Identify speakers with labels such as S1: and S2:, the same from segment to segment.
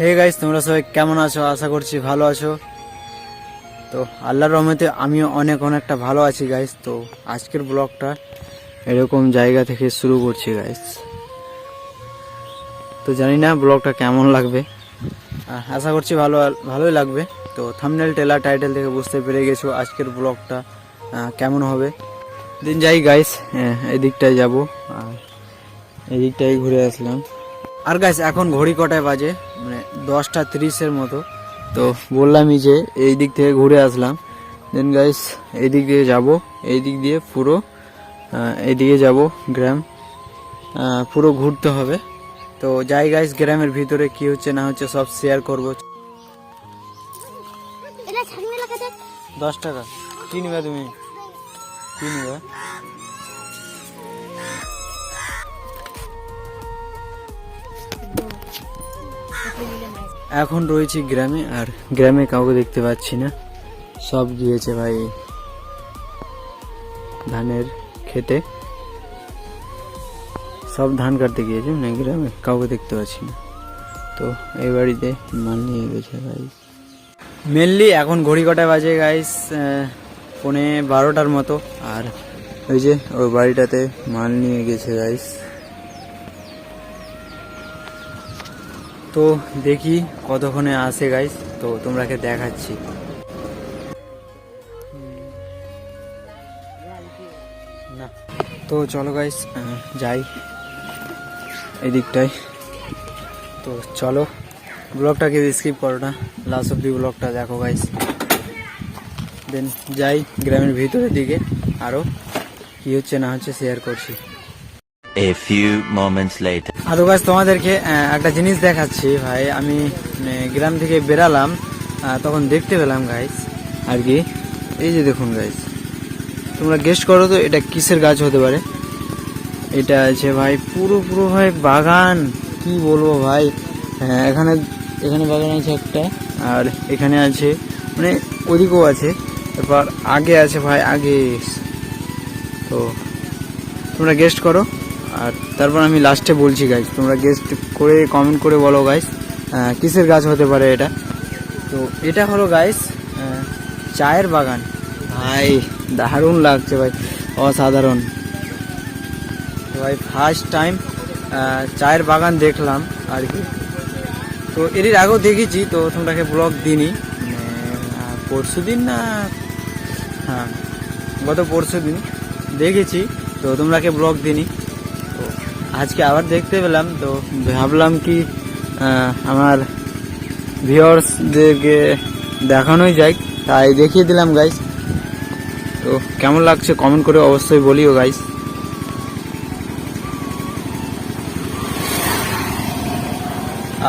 S1: Hey guys, তোমরা সবাই কেমন আছো? আশা করছি ভালো আছো। তো আল্লাহর রহমতে আমিও অনেক অনেকটা ভালো আছি গাইস। তো আজকের ব্লগটা এরকম জায়গা থেকে শুরু করছি গাইস। তো জানি না ব্লগটা কেমন লাগবে। আশা করছি ভালো, ভালোই লাগবে। তো থামনেল টেলার টাইটেল থেকে বুঝতে পেরে গেছো আজকের ব্লগটা কেমন হবে। দিন যাই গাইস এই দিকটায় যাব। আর এই দিকটাই ঘুরে আসলাম। আর গাইস এখন ঘড়ি কটায় বাজে? মানে দশটা তিরিশের মতো। তো বললামই যে এই দিক থেকে ঘুরে আসলাম। দেন গাইস এই দিক দিয়ে যাব। এই দিক দিয়ে পুরো আহ, এইদিকে যাব গ্রাম। পুরো ঘুরতে হবে। তো যাই গাইস গ্রামের ভিতরে কি হচ্ছে না হচ্ছে সব শেয়ার করব। দশ টাকা। কি নিবে তুমি? কি নিবে? এখন রয়েছি গ্রামে, আর গ্রামে কাউকে দেখতে পাচ্ছি না। সব গিয়েছে ভাই ধানের খেতে। সব ধান কাটতে গিয়েছে মানে গ্রামে কাউকে দেখতে পাচ্ছি না। তো এই বাড়িতে মাল নিয়ে গেছে ভাই। মেনলি এখন ঘড়ি কটায় বাজে গাইস পনে বারোটার মতো, আর ওই যে ওই বাড়িটাতে মাল নিয়ে গেছে গাইস তো দেখি কতক্ষণে আসে গাইস তো তোমরাকে দেখাচ্ছি। তো চলো গাইস যাই এই দিকটায় তো চলো, ব্লগটাকে স্কিপ করো না। লাস্ট অব্দি ব্লগটা দেখো গাইস দেন যাই গ্রামের ভিতরের দিকে। আরও কি হচ্ছে না হচ্ছে শেয়ার করছি।
S2: A few moments later.
S1: আরও গাছ তোমাদেরকে একটা জিনিস দেখাচ্ছি ভাই। আমি গ্রাম থেকে বেরালাম তখন দেখতে পেলাম গাইস আর কি। এই যে দেখুন গাইস তোমরা গেস্ট করো তো এটা কিসের গাছ হতে পারে? এটা আছে ভাই পুরো পুরো ভাই বাগান। কি বলব ভাই? হ্যাঁ, এখানে এখানে বাগান আছে একটা আর এখানে আছে মানে ওদিকেও আছে তারপর আগে আছে ভাই আগে। তো তোমরা গেস্ট করো। আর তারপর আমি লাস্টে বলছি গাইজ তোমরা গেস্ট করে কমেন্ট করে বলো গাইজ কিসের গাছ হতে পারে এটা? তো এটা হলো গাইস চায়ের বাগান। ভাই, দারুণ লাগছে, ভাই, অসাধারণ। তো ভাই ফার্স্ট টাইম চায়ের বাগান দেখলাম আর কি। তো এর আগেও দেখেছি, তো তোমরাকে ব্লগ দিনই পরশু দিন না হ্যাঁ গত পরশু দিন দেখেছি, তো তোমরাকে ব্লগ দিনই আজকে আবার দেখতে পেলাম, তো ভাবলাম কি আমার ভিউয়ার্সদেরকে দেখানোই যায় তাই দেখিয়ে দিলাম গাইস তো কেমন লাগছে কমেন্ট করে অবশ্যই বলিও গাইস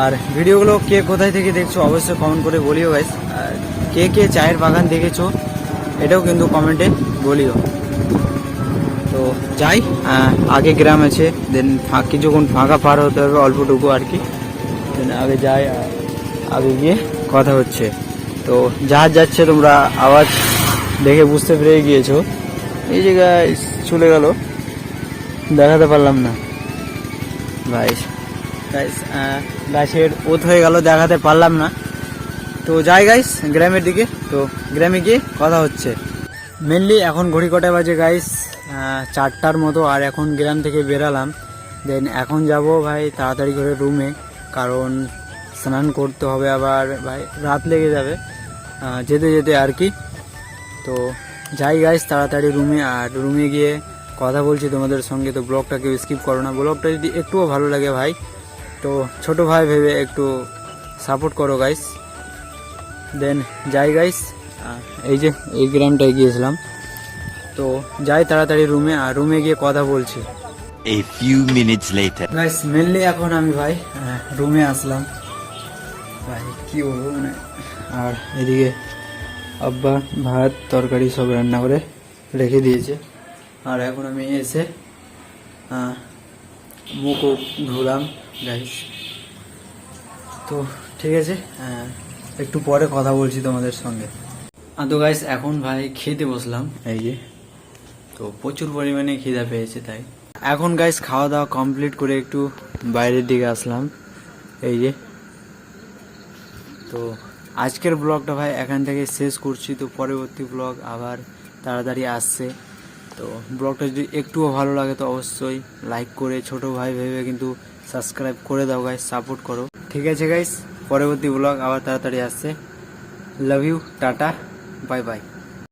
S1: আর ভিডিওগুলো কে কোথায় থেকে দেখছ অবশ্যই কমেন্ট করে বলিও গাইস আর কে কে চায়ের বাগান দেখেছ, এটাও কিন্তু কমেন্টে বলিও। তো যাই আগে গ্রাম আছে দেন কিছুক্ষণ ফাঁকা পার হতে হবে, অল্পটুকু আর কি। দেন আগে যাই আগে গিয়ে কথা হচ্ছে। তো জাহাজ যাচ্ছে, তোমরা আওয়াজ দেখে বুঝতে পেরে গিয়েছো। এই জায়গায় চলে গেল। দেখাতে পারলাম না। গাইস গাছের ওত হয়ে গেল, দেখাতে পারলাম না। তো যাই গাইস গ্রামের দিকে, তো গ্রামে গিয়ে কথা হচ্ছে। মেনলি এখন ঘড়ি কটায় বাজে গাইস চারটার মতো, আর এখন গ্রাম থেকে বেরালাম। দেন এখন যাব, ভাই, তাড়াতাড়ি করে রুমে কারণ স্নান করতে হবে আবার, ভাই, রাত লেগে যাবে। যেতে যেতে আর কি। তো যাই গাইস তাড়াতাড়ি রুমে আর রুমে গিয়ে কথা বলছি তোমাদের সঙ্গে, তো ব্লগটা কেউ স্কিপ করো না। ব্লগটা যদি একটুও ভালো লাগে, ভাই, তো ছোট ভাই ভেবে একটু সাপোর্ট করো গাইস দেন যাই গাইস এই যে এই গ্রামটায় গিয়েছিলাম তো যাই তাড়াতাড়ি রুমে আর রুমে গিয়ে কথা বলছি।
S2: A few minutes later.
S1: Guys mainly এখন আমি ভাই রুমে আসলাম। ভাই কি বলব মানে আর এদিকে আব্বা ভাত তরকারি সব রান্না করে রেখে দিয়েছে। আর এখন আমি এসে মুখও ধুলাম গাইস তো ঠিক আছে একটু পরে কথা বলছি তোমাদের সঙ্গে। তো গাইস এখন ভাই খেতে বসলাম। এই যে। তো প্রচুর পরিমাণে খিদা পেয়েছে তাই। এখন গাইস খাওয়া দাওয়া কমপ্লিট করে একটু বাইরের দিকে আসলাম। এই যে। তো আজকের ব্লগটা ভাই এখান থেকে শেষ করছি। তো পরবর্তী ব্লগ আবার তাড়াতাড়ি আসছে। তো ব্লগটা যদি একটুও ভালো লাগে তো অবশ্যই লাইক করে ছোট ভাই ভেবে কিন্তু সাবস্ক্রাইব করে দাও গাইস সাপোর্ট করো। ঠিক আছে গাইস পরবর্তী ব্লগ আবার তাড়াতাড়ি আসছে। Love you tata. Bye bye